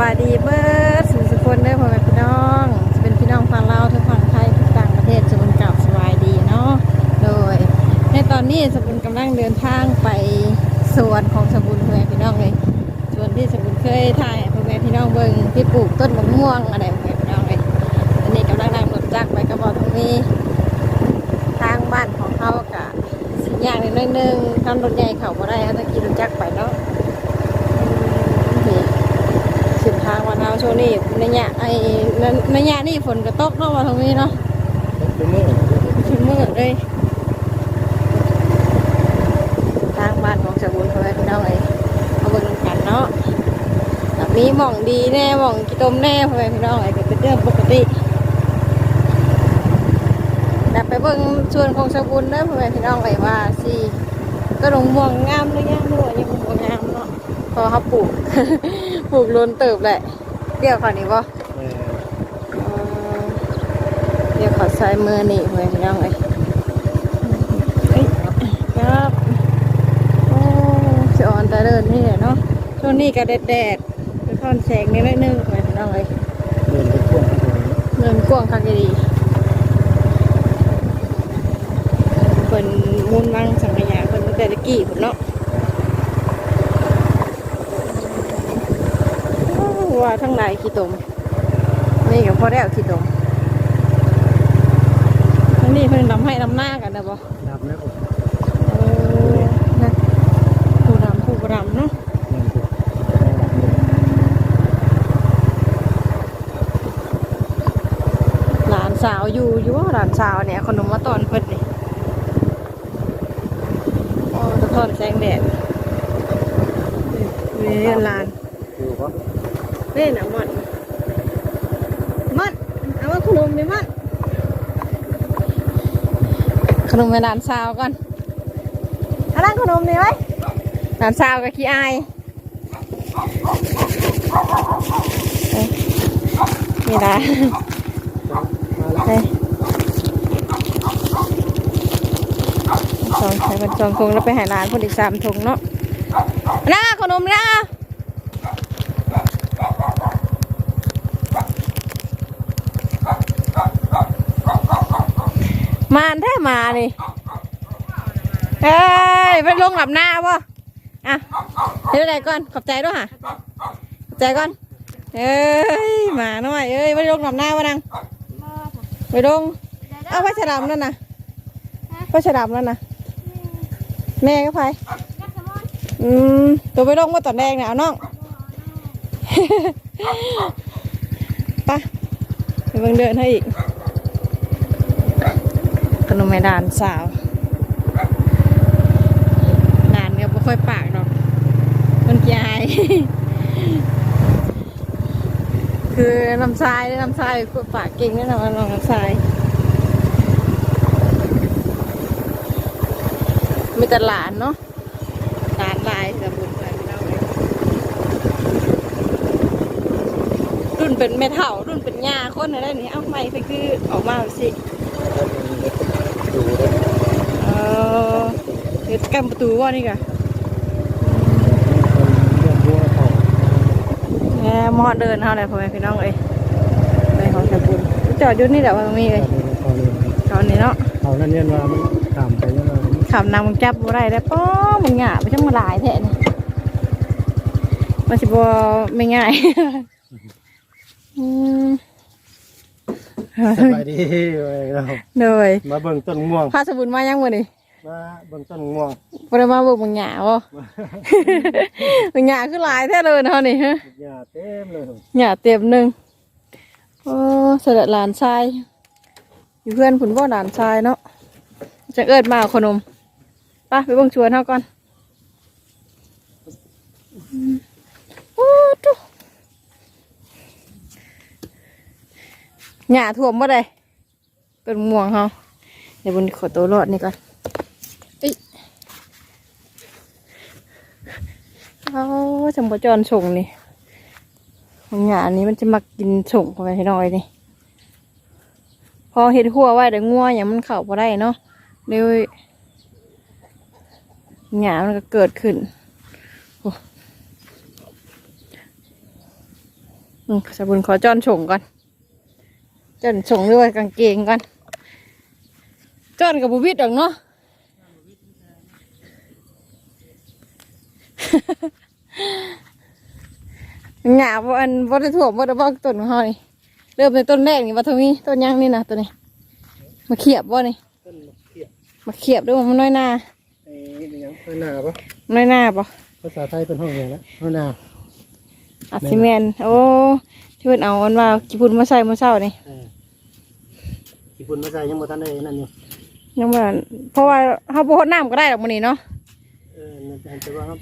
บายดีเบิร์ดสุสุคนเด้อพ่อแม่พี่น้องจะเป็นพี่น้องฝั่งลาวทั้งฝั่งไทยทุกต่างประเทศสมุนเก่าสบายดีเนาะโดย ในตอนนี้สมุนกำลังเดินทางไปสวนของสมุนพ่อแม่พี่น้องเลยสวนที่สมุนเคยถ่ายพ่อแม่พี่น้องเบิ่งที่ปลูกต้นมะม่วงอะไรพ่อแม่พี่น้องเลยอันนี้กำลังนั่งรถจักรไปกระบอกตรงนี้ทางบ้านของเขากะสิ่งอย่างนิดนึงทำรถใหญ่เขาบ่ได้เขาต้องขี่รถจักรไปเนาะอืมนี่เสินทางวันเอาช่วงนี้ในเนี่ยไอ้ในเนี่ยนี่ฝนก็ตกเนาะมาตรงนี้เนาะเป็นมือถึงมืดเลยทางบ้านของสบุญเขาไว้พี่น้องเลยเอาเบิ่งกันเนาะแต่มีหม่องดีแน่หม่องกิตมแน่พ่อแม่พี่น้องไอ้ก็เป็นเรื่องปกติแต่ไปเบิ่งส่วนของสกุลเด้อพ่อแม่พี่น้องไว้ว่าสิก็ลงม่วงงามหรือยังหรือว่ายังบ่งามเนาะเพอเขาปลูก ปลูกล้นเติบแหละ เดี๋ยวขอนี้บ่เอ่อเดี๋ยวขอใส่มือนี่พ่อแม่พี่น้องเอ้ยเอ้ยครับโอ้สิอ่อนแต่เดินนี่แหละเนาะช่วงนี้ก็แดดแดดๆไปท่อนแสงนิดหนึงพ่อแม่พี่น้องเอ้ยเดินไปพ่วงข้างบนเดินกว้างคักดีเป็นมูลวังสังขยาเป็นตั้งแต่ตะกี้ผมเนาะ โอ้ว่าทั้งหลายขี้ตมนี่กับพ่อแล้วขี้ตมทั้งนี้เพิ่งนำให้นำหน้ากันนะบ่นับแล้วผมเออนะผู้ดำผู้บดำเนาะเดินไปหลานสาวอยู่อยู่ว่าหลานสาวเนี่ยขนมมาตอนเพิ่นนี่โอ้ตะทอนแสงแดดนี่นี่หลานอยู่ปะ เล่นอะมันมันเอาว่าขนมนี่มันขนมไปหลานสาวก่อนเอาล่างขนมนี่ไว้หลานสาวกับขี้อายเอ้ยนี่นะมาแล้วเฮ้ยสองใส่เป็นสองถุงแล้วไปหาร้านคนอีกสามถุงเนาะน้าขนมน้า มาแท้มานี่เอ้ยไปลงหลับหน้าป่ะอะเดี๋ยวไหนก่อนขอบใจด้วยค่ะขอบใจก่อนเอ้ยหมาหน่อยเอ้ยไปลงหลับหน้าป่ะนังไปลงเอาไปฉลามนั่นนะไปฉลามนั่นนะแม่ก็ไปอืมตัวไปลงมาตอนแดงเนี่ยเอาน้องไปไปเบิ่งเดินให้อีก นมแม่ดานสาวดานก็ไม่ค่อยปากดอกมันยายคือน้ำทรายน้ำทรายปากเก่งแน่นอนน้องน้ำทรายมีแต่หลานเนาะหลานลายสมุนไพรไม่เล่าเลยรุ่นเป็นเมทัลรุ่นเป็นหญ้าคนอะไรนี่เอาไม่ไปคือออกมาสิ ดูได้เออเดี๋ยวกันประตูว่านี่กะเรื่องบัวเขาแหมมอดเดินเท่าไหร่พ่อแม่พี่น้องเอ้ยในของสมุนจอดอยู่นี่แหละว่าตรงนี้เลยเขาเลยตอนนี้เนาะเขานั่นเนี่ยว่ามันขามไปแล้วมันขับนำมึงจับบ่ได้แล้วป้อมึงหยาไปจังมาหลายแท้นี่มันสิบ่ไม่ง่ายอืม สบายดีเว้ยเราเลยมาเบิ่งต้นม่วงพาสบุนมายังมื้อนี้มาเบิ่งต้นม่วงบ่ได้มาเบิ่งมึงหยาบ่มึงหยาคือหลายแท้เลยเนาะนี่ฮะหญ้าเต็มเลยหยาเต็มหนึงโอ้เสด็จหลานชายอยู่เพื่อนผุนบ่หลานชายเนาะจะเอิ้นมาเอาขนมไปไปเบิ่งชวนเฮาก่อนอืมโอ้ตุ๊ หยาท่วมบ่ได้เป็นม่วงเฮาเดี๋ยวบุญขอตัวรอดนี่ก่อนเอ้ยเอาจำปจรส่งนี่ของหยาอันนี้มันจะมากินส่งเข้าไปให้น้อยนี่ พอเห็ดหัวไว้แต่งัวอย่างมันเข้าพอได้เนาะเดี๋ยวหยามันก็เกิดขึ้นโอ้อืมสบุญขอจอนฉงก่อน จอนฉงด้วยกางเกงก่อนจอนกับบุวิดดอกเนาะหงาบ่อันบ่ได้ถ่วมบ่ได้บอกต้นของเฮานี่เริ่มในต้นแรกนี่ว่าทวีต้นยังนี่นะตัวนี้มาเขียบบ่นี่ต้นมะเขียบมาเขียบด้วยมันน้อยหน้าไอ้นี่ยังข้างหน้าปะน้อยหน้าบ่ภาษาไทยเป็นห้องอย่างนะข้างหน้าอัดซีเมนต์โอ้ ที่เพิ่นเอาอันว่ากี่พุ่นมาใส่มื้อเช้านี่เออญี่ปุ่นมาใส่ยังบ่ทันได้นั่นอยู่ยังบ่เพราะว่าเฮาบ่ฮดน้ำก็ได้ดอกมื้อนี้เนาะเออนั่นแต่ว่าครับ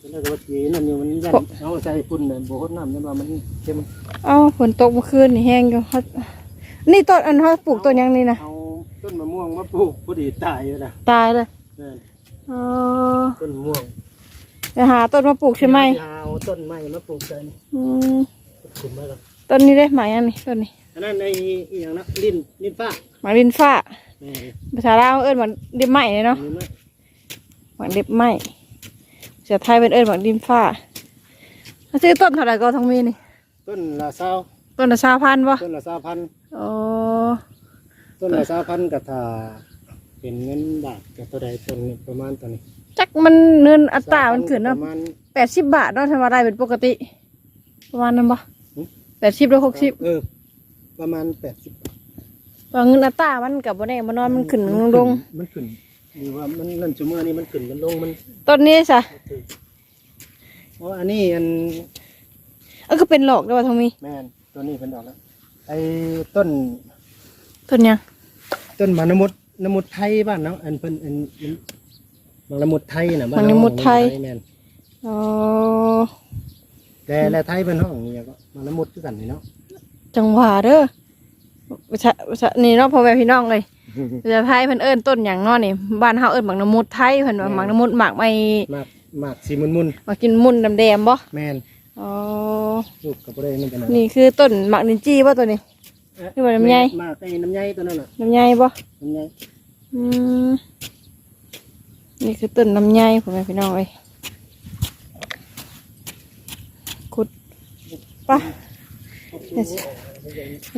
ตอนแรกก็ว่าสีนั่นอยู่มันยันเอาใส่ปุ่นเนี่ยบ่ฮดน้ำยันว่ามันเค็มเอ้าฝนตกเมื่อคืนนี่แห้งอยู่เฮานี่ต้นอันเฮาปลูกต้นยังนี่นะเอาต้นมะม่วงมาปลูกพอดีตายอยู่นะตายเลยนั่นอ๋อต้นมะม่วง จะหาต้นมาปลูกใช่ไหมเอาต้นไม้มาปลูกใส่นี่อืมขุมไว้ก่อนต้นนี้ได้หมายยังนี่ต้นนี้อันนั้นในอีหยังนะลิ้นลิ้นฟ้าหมายดินฟ้าแม่นภาษาลาวเอิ้นหมากดินไหม้เลยเนาะเห็นไหมหมากดิบไหม้ภาษาไทยเป็นเอิ้นหมากดินฟ้าเขาซื้อต้นเท่าไหร่ก็ทั้งมีนี่ต้นละเศร้าต้นละสามพันป่ะต้นละเศร้าพันอ๋อต้นละเศร้าพันกับถ้าเป็นเงินบาทกับตัวใดต้นนี่ประมาณตัวนี้ จักมันเงินอัตรามันขึ้นปเนาะระมาณ แปดสิบบาทเนาะธรรมดาเป็นปกติ ประมาณนั้นป่ะหึ แปดสิบหรือหกสิบเออ ประมาณแปดสิบว่าเงินอัตรามันกับบ่แน่มันนอนมันขึ้นมันลงมันขึ้นหรือว่ามันนั่นชั่วโมงนี้มันขึ้นมันลงมันต้นนี้ซะอ๋ออันนี้อันเออก็เป็นหลอกด้วยว่าทั้งมีแม่นตัวนี้เป็นดอกแล้วไอ้ต้นต้นยังต้นมานมุดนมุดไทยบ้านเนาะอันเพิ่นอันอัน บางละมุดไทยนะบ้านมันเนาะมุดไทย แม่นอ๋อแต่และไทยเป็นห้องนี่ก็บางละมุดคือกันนี่เนาะจังหวะเด้อประชาประชานี่เนาะพ่อแม่พี่น้องเลยภาษาไทยเพิ่นเอิ้นต้นหยังเนาะนี่บ้านเฮาเอิ้นหมากน้ำมุดไทยเพิ่นว่าหมากน้ำมุดหมากไม่มากมากสีมุนมุนมากินมุนดำแดงบ่ๆแม่นอ๋อลูกกับบ่ได้มันเป็นอะไรนี่คือต้นหมากนินจี้บ่ตัวนี้ นี่ว่าน้ำใย มากไอ้น้ำใยตัวนั้นน่ะน้ำใยบ่น้ำใยอืม นี่คือต้นน้ำใยพ่อแม่พี่น้องเอ้ยขุดปะเดี๋ยวสิ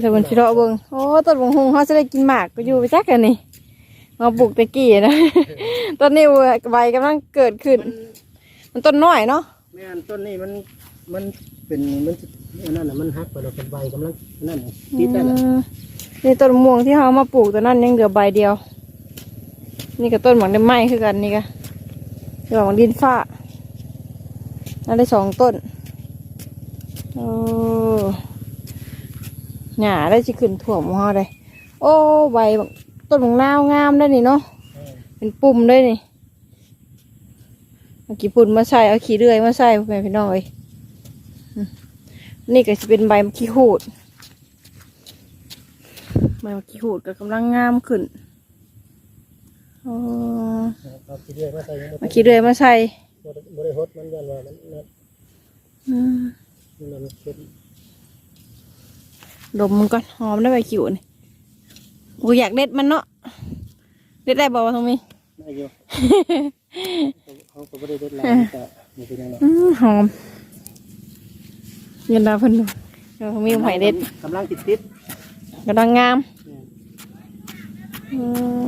จะบนชิโร่เบิ่งโอ้ต้นบงฮงเขาจะได้กินหมากก็อยู่ไปจักกันนี่มาปลูกตะกี้นะต้นนี้ใบกำลังเกิดขึ้น มันต้นน้อยเนาะแม่นต้นนี้มันมันเป็นมันอันนั้นน่ะมันหักไปแล้วเป็นใบกำลังนั่นน่ติดได้และอืมนี่ต้นม่วงที่เขามาปลูกตัวนั้นยังเหลือใบเดียว นี่ก็ต้นหมากได้ไหม้คือกันนี่ก็ต้นหมากดินฟ้านั่นได้สองต้น โอ้หญ้าได้สิขึ้นถั่วมหัวเลยโอ้ใบต้นของนาวงามได้นี่เนาะ เป็นปุ่มได้นี่เอากี่ปุ่นมาใส่เอาขี้เลื่อยมาใส่แม่พี่น้องเอ้ยนี่ก็จะเป็นใบมะขี้หูดใบมะขี้หูดก็กำลังงามขึ้น อ๋อเอาขี้เลื่อยมาใส่ยังบ่มาขี้เดือยมาใส่บ่ได้บ่ได้ฮดมันยันว่ามันนั่นอืมมันมันเป็นดมมันก่อนหอมได้ใบขิวนี่กูอยากเด็ดมันเนาะเด็ดได้บอกว่าตรงนี้ได้อยู่ เขาก็บ่ได้เด็ดหลายแต่บ่เป็นหยังหรอกอืมหอมเงินดาวเพิ่นดูเดี๋ยวตรงนี้หอยเด็ดกำลังติดติดกำลังงามๆเนี่ยอืม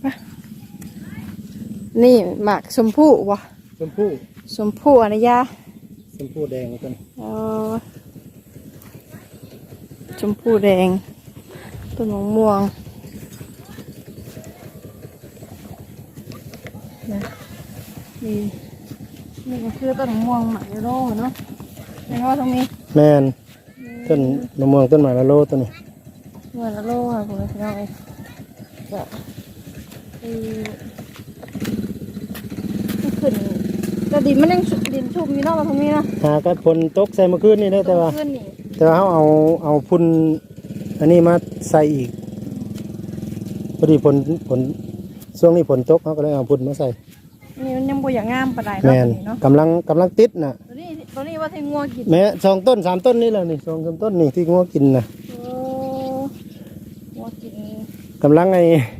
ไปนี่หมากชมพู่วะชมพู่ชมพู่อนุญาชมพู่แดงกันเออชมพูแดงต้นมะม่วงนะนี่นี่ก็คือต้นมะม่วงหมากโลเนาะเห็นว่าตรงนี้แม่นต้นมะม่วงต้นหมากละโลต้นนี้เมื่อละโลค่ะคุณพี่น้องเอ้ยจะเออมันขึ้นแต่ดินมันยังดินชุ่มอยู่เนาะมาตรงนี้นะหาก็ฝนตกใส่เมื่อคืนนี่เด้อแต่ว่า ขึ้นนี่แต่ว่าเขาเอาเอาพุ่นอันนี้มาใส่อีกพอดีฝนฝนช่วงนี้ฝนตกเขาก็เลยเอาพุ่นมาใส่นี่มันยังบ่อย่างงามปานใดแมเนาะนตัวนี้เนาะกำลังกำลังติดน่ะ ตัวนี้ตัวนี้ว่าที่งัวกินแม้สองต้นสามต้นนี่แหละนี่สองสามต้นนี่ที่งัวกินน่ะโอ้งัวกินกำลังไอ้ก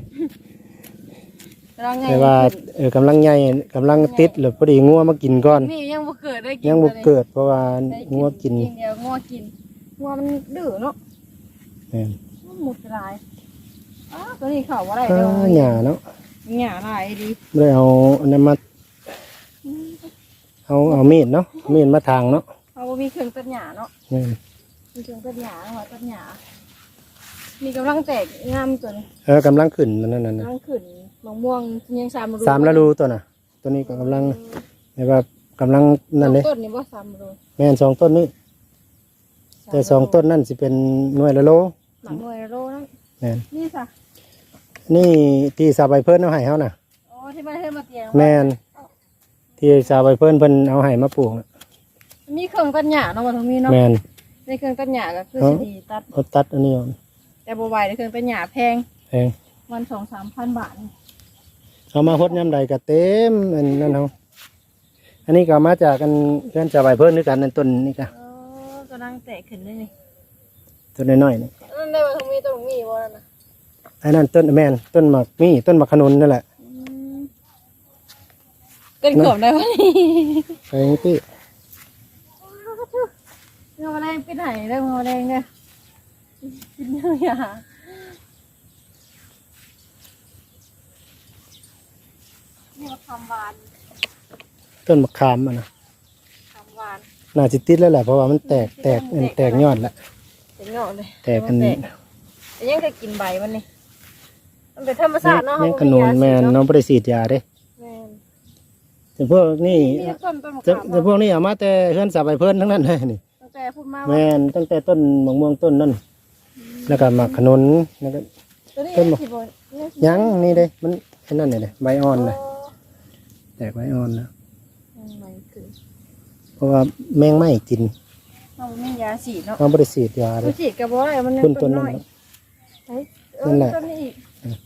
เราไงแต่ว่าเออกำลังใหญ่กำลังติดแล้วพอดีงัวมากินก่อน นี่ยังบ่เกิดได้กินยังบ่ลเกิดเพราะว่างัวกินเดียวงัวกินงัวมันดื้อเนาะแม่นมันหมดหลายอ้าวตัวนี้เข้าบ่ได้อ่เด้อาหญ้าเนาะหญ้าหลายดีไม่ได้เอาอันนั้นมาเอาเอามีดเนาะมีดมาทางเนาะเอาบ่มีเครื่องตัดหญ้าเนาะแม่นมีเครื่องตัดหญ้าหัวตัดหญ้ามีกำลังแตกงามตัวนี้เออกำลังขึ้นนั่นนั่นนั่นกำลังขึ้น มะม่วงยังสามฤดูสามฤดูตัวน่ะ ตัวนี้ก็กำลังแบบว่ากำลังนั่นสเลอยงต้นนี่บ่สามฤดูแม่นสองต้นนี้ แต่สองต้นนั่นสิเป็นหน่วยละโลหลังหน่วยโลนั่นแม่นนี่ซะนี่ที่สาวใบเพิ่นเอาให้เฮาน่ะ อ๋อที่บ้านเฮ็ดมาเตียงแม่นที่สาวใบเพิ่นเพิ่นเอาให้มาปลูกน่ะมีเครื่องตัดหญ้าเนาะบ่ต้องมีเนาะแม่นในเครื่องตัดหญ้าก็คือเอ้าสิดีตัด เขาตัดอันนี้ออกแต่บ่ไหวในเครื่องตัดหญ้าแพงแพง วันสองสามพันบาทนี่ เอามาฮดยามใดก็เต็มอันนั้นเฮาอันนี้ก็มาจากกันเพื่อนสาวใบเพิ่นด้วยกันนั่นต้นนี่ก็เออกำลังแตกขึ้นเลยนี่ต้นน้อยๆนี่นั่นได้ว่าตรงมีตรงมีบ่นั่นน่ะไอ้นั่นต้นแม่นต้นหมากมี่ต้นหมากขนุนนั่นแหละเป็นกบได้วะนี่ไปนี่พี่เงาแรงเป็นไหนได้เงาแรงเนี่ยกินเนื้อยา นี่มาทำหวานต้นมะขามอะนะทำหวานน่าจะติดแล้วแหละเพราะว่ามันแตกแตกมันแตกยอดละเป็นเงาเลยแตกกันแต่ยังจะกินใบมันนี่มันเป็นธรรมชาติเนาะยังขนุนแม่นน้องบริสีดยาเด้แม่นแต่พวกนี่นี่ต้นต้นมะแต่ขามแต่พวกนี้เอามาแต่เพื่อนสาวใบเพิ่นทั้งนั้นเลยนี่ตั้งแต่พูดมาว่าแม่นตั้งแต่ต้นมะม่วงต้นนั่นแล้วก็หมากขนุนแล้วก็ตัวนี้ต้นมะสิบนี่สิยังนี่เด้มันไอ้นั่นเนี่ยเด้ใบอ่อนโอ้เลย แตกใบอ่อนแล้วอืมมันคือเพราะว่าแมงไหม้กินเราไม่ยาสีดเนาะน้องบริสีดยาเลมันยฉีดกระบอกอะไรมันยังคุณต้ต้นนนั่น้นอยน่ะเฮ้ยเอนั่อนแหละต้นนี้อีกอืม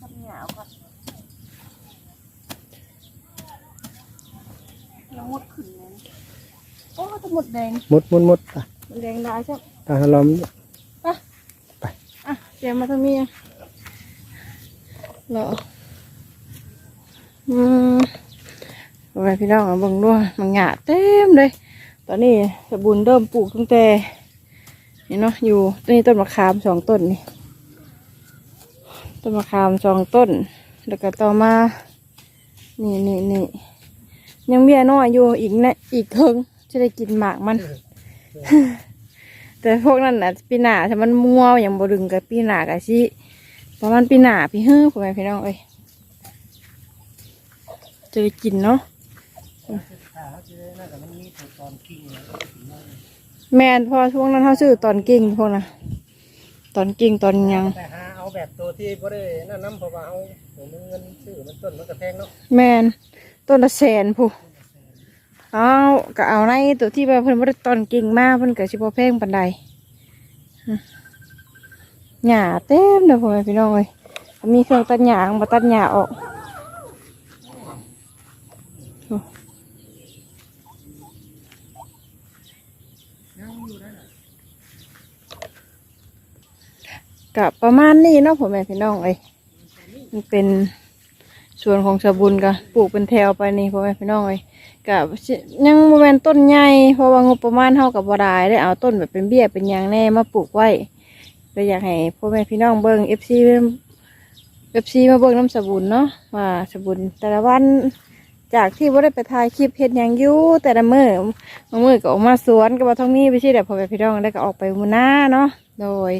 ต้นหยาวก่อนยังมดขึ้นเลยนะโอ้จะหมดแดงมุดมุดมุดอะหมดแดงได้ใช่ไหม ตาล้อม อะเตรียมมาทางนี้อะ เหรออืมไปพี่น้องเบิ่งด้วยมันหยาเต็มเลย ตอนนี้สะบุญเริ่มปลูกตั้งแต่นี่เนาะอยู่ตนี่ต้นมะขามสองต้นนี่ต้นมะขามสองต้น แล้วก็ต่อมา นี่นี่นี่ยังเบี้ยน้อยอยู่อีกนะอีกเทิงจะได้กินหมากมัน แต่พวกนั้นน่ะปีหน้าถ้ามันมัวอย่างบดึงกับปีหน้ากับชิ ประมาณปีหน้าพี่ฮื้อพ่อแม่พี่น้องเอ้ยจะได้กินเนาะแมนเพอช่วงนั้นเขาซื้อตอนกิ่งพวกนะตอนกิ่งตอนหยัง แต่หาเอาแบบตัวที่บ่ได้นั่นน้ำเพราะว่าเอาผมมีเงินซื้อมันต้นมันก็แพงเนาะแมนต้นละแสนผู้เอาก็เอาในตัวที่แบบเพิ่นบ่ได้ตอนกิ่งมากเพิ่นก็สิบ่แพงปานใดอืม หญ้าเต็มเลยพ่อแม่พี่น้องเอ้ยมีเครื่องตัดหญ้ามาตัดหญ้าออกกับประมาณนี้เนาะพ่อแม่พี่น้องเอ้ยมันเป็นส่วนของสบุญก็ปลูกเป็นแถวไปนี่พ่อแม่พี่น้องเลยกับยังโมเมนต้นใหญ่เพราะว่างบประมาณเท่ากับบรายได้เอาต้นแบบเป็นเบี้ยเป็นยางแน่มาปลูกไว้ เลยอยากให้พ่อแม่พี่น้องเบิ้งเอฟซีเอฟซีมาเบิ้งน้ำสบุญเนาะว่าสบุญแต่ละวันจากที่ว่าได้ไปถ่ายคลิปเห็นอย่างยูแต่ละมือบามือก็ออกมาสวนกับาท้องนี้ไปใช่แต่พ่อแม่พี่น้องได้วก็ออกไปบนหน้าเนาะโดย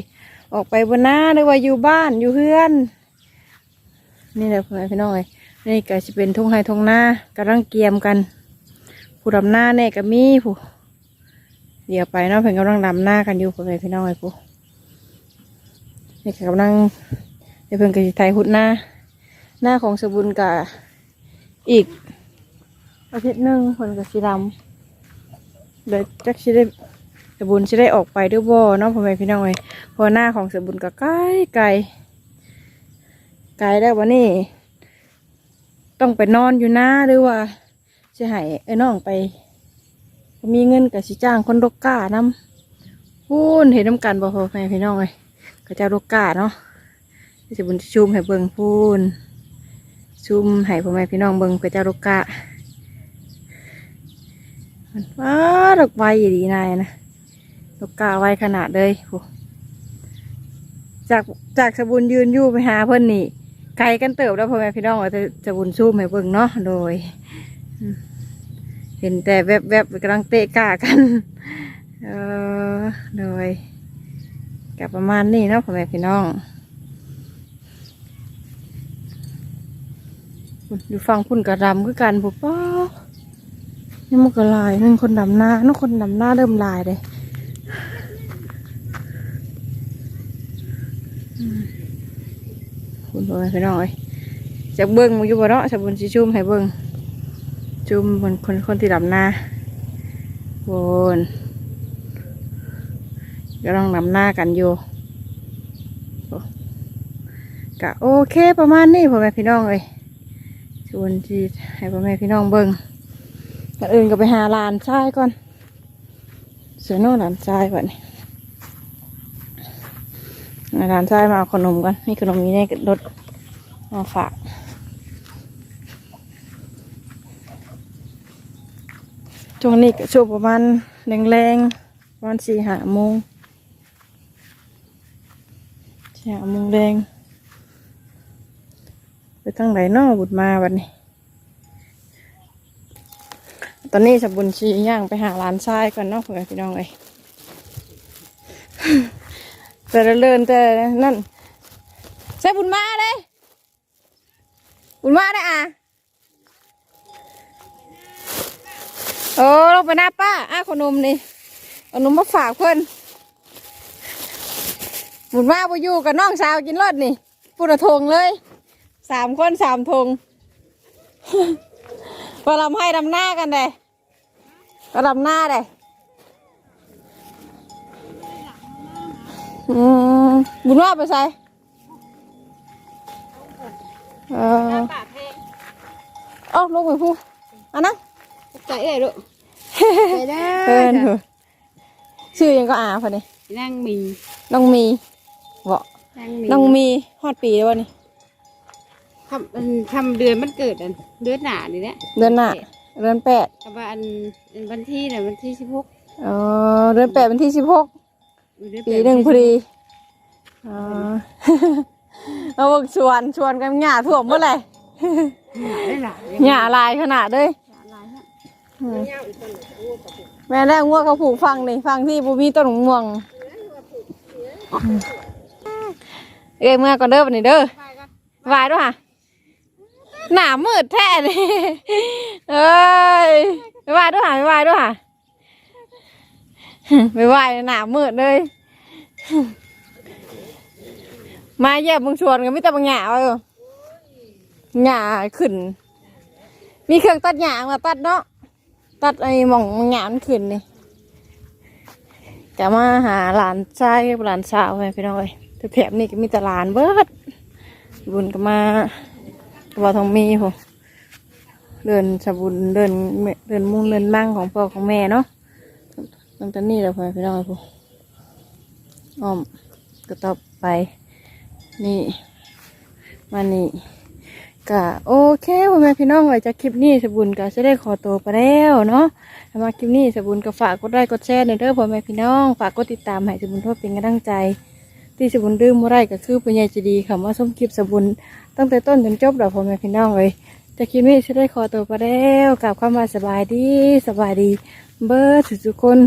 ออกไปบนหน้าหรือว่าอยู่บ้านอยู่เพื่อน นี่แหละพ่อแม่พี่น้องเอ้ยนี่ก็จะเป็นทุ่งไฮทุ่งนากำลังเกียมกัน ผู้ดำหน้าแน่ก็มีผู้เดี๋ยวไปเนาะเพิ่นกำลังดำหน้ากันอยู่พ่อแม่พี่น้องเอ้ยผู้ นี่ก็กำลังเดี๋ยวเพิ่นก็สิไทยหุดหน้า หน้าของสบุญกับอีกอาทิตย์หนึ่งเพิ่นก็สิดำเดี๋ยวจักสิได้สบุญสิได้ออกไปด้วยบ่เนาะพ่อแม่พี่น้องเอ้ยเพอหน้าของสบุญก็ไกลไกลไกลแล้ววันนี้ ต้องไปนอนอยู่หน้าหรือว่าจะให้ไอ้น้องไป มีเงินกับสิจ้างคนรกก้านำพูนเห็นน้ำกันบ่พ่อแม่พี่น้องเลย ก็จะรกกาเนาะสบุญชุมให้เบิงพูนชุมให้พ่อแม่พี่น้องเบิ่งไปเจ้าลูกกะมันว้าดอกใบดีนายนะลูกกะไวขนาดเลยโหจากจากสบุญยืนอยู่ไปหาเพิ่อนนี่ไกลกันเติบแล้วพ่อแม่พี่น้องว่าจะจะบุญชุมให้เบิ่งเนาะโดย เห็นแต่แวบๆกำลังเตะกากัน เออโดย กับประมาณนี้เนาะพ่อแม่พี่น้องอยู่ฟังพุ่นกระดำคือกันปุ๊บป้านี่มันก็ลายนั่นคนดำหน้านั่นคนดำหน้าเริ่มลายเลยคุณพ่อแม่พี่น้องเอ้ยจะเบิ้งมาอยู่บ่เนาะจะบุญสิชุ่มให้เบิ้งจุ่มบนคนคนที่ดำหน้าบน ก็ต้องนำหน้ากันอยู่กะโอเคประมาณนี้พ่อแม่พี่น้องเลยชวนที่ให้พ่อแม่พี่น้องเบิ่งก่อนอื่นก็ไปหาลานชายก่อนเสือโน่หลานชายก่อนนี่ลานชายมาเอาขนมกันนี่ขนมนี้ในรถมาฝากช่วงนี้ก็ช่วงประมาณแรงๆประมาณสี่ห้าโมง เช้าโมงแดง ไปทางไหนนอบุดมาวันนี้ ตอนนี้สบุญชีย่างไปหาร้านทรายก่อนเนาะเพื่อนพี่น้องเลยแต่ละเลินแต่นั่นใส่บุญมาเลยบุญมาได้อะโอ้ลงไปหน้าป้าอ้าขนมนี่ขนมมาฝากเพื่อน หมุนมาไปอยู่กับน้องสาวกินรอดนี่ปุระทงเลยสามคนสามทงพอลำให้ดำหน้ากันเลยก็ดำหน้าเลยอืมบุญว่าไปใส่เออเอ้าลงไปพูอันนั้นใจเอ้ยลูกไปได้เพิ่นเหรอชื่อยังก็อาพอนี่นั่งมีน้องมี บอกนั่งมีน้องมีฮอดปีแล้ววะนี่ทำอันทำเดือนมันเกิดอันเดือนหนานี่แหละเดือนหน้าเดือนแปดแต่ว่าอันอันวันที่เนี่ยวันที่สิบหกอ๋อเดือนแปดวันที่สิบหกปีหนึ่งพอดีอ๋อเอาบอกชวนชวนกันหญ้าท่วมเมื่อไหร่ได้หลายหญ้าลายขนาดเลยอืมแม่ได้ง่วงเขาผูกฟังนี่ฟังที่บูมีต้นม่วง เอ้ยเมื่อก่อนเด้อวันนี้เด้อวายด้วยค่ะหนามืดแท้เลยเอ้ยไปวายด้วยค่ะไปวายด้วยค่ะไปวายหนามืดเลย มาเยี่ยมมึงชวนกันไม่แต่บางหยาเออหยาขึ้น มีเครื่องตัดหยามาตัดเนาะ ตัดไอ้หมองบางหยามันขึ้นนี่จะมาหาหลานชายหลานสาวไปพี่น้องเลย แถบนี้ก็มีตลานเบิดบุญก็มาว่าทองมีโหเดินสบุญเดินเดินมุ่งเดินมั่งของพ่อของแม่เนาะตั้งแต่นี้แล้วพ่อพี่น้องเลยพูอ้อมก็ต่อไป นี่มานี่ก็โอเคพ่อแม่พี่น้องไว้จากคลิปนี้สบุญก็จะได้ขอตัวไปแล้วเนาะมาคลิปนี้สบุญก็ฝากกดไลค์กดแชร์ในเด้อพ่อแม่พี่น้อง ฝากกดติดตามให้สบุญเพื่อเป็นกำลังใจ ที่สบุญดื้อมื่อไรก็คือปัญญาจะดีค่ะมาส้มคลิปสบุญตั้งแต่ต้นจนจบเราพ่อแม่พี่น้องเลยจะคิดไม่จะได้ขอตัวไปแล้วกลับเข้ามาสบายดีสบายดี เบอร์ดทุกๆคน